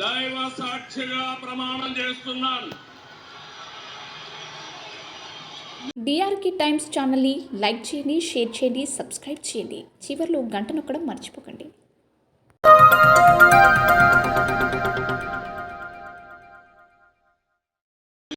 దైవ సాక్షిగా ప్రమాణం చేస్తున్నాను. డిఆర్కి టైమ్స్ ఛానల్ని లైక్ చేయండి షేర్ చేయండి సబ్స్క్రైబ్ చేయండి. చివరిలో గంట నొక్కడం మర్చిపోకండి.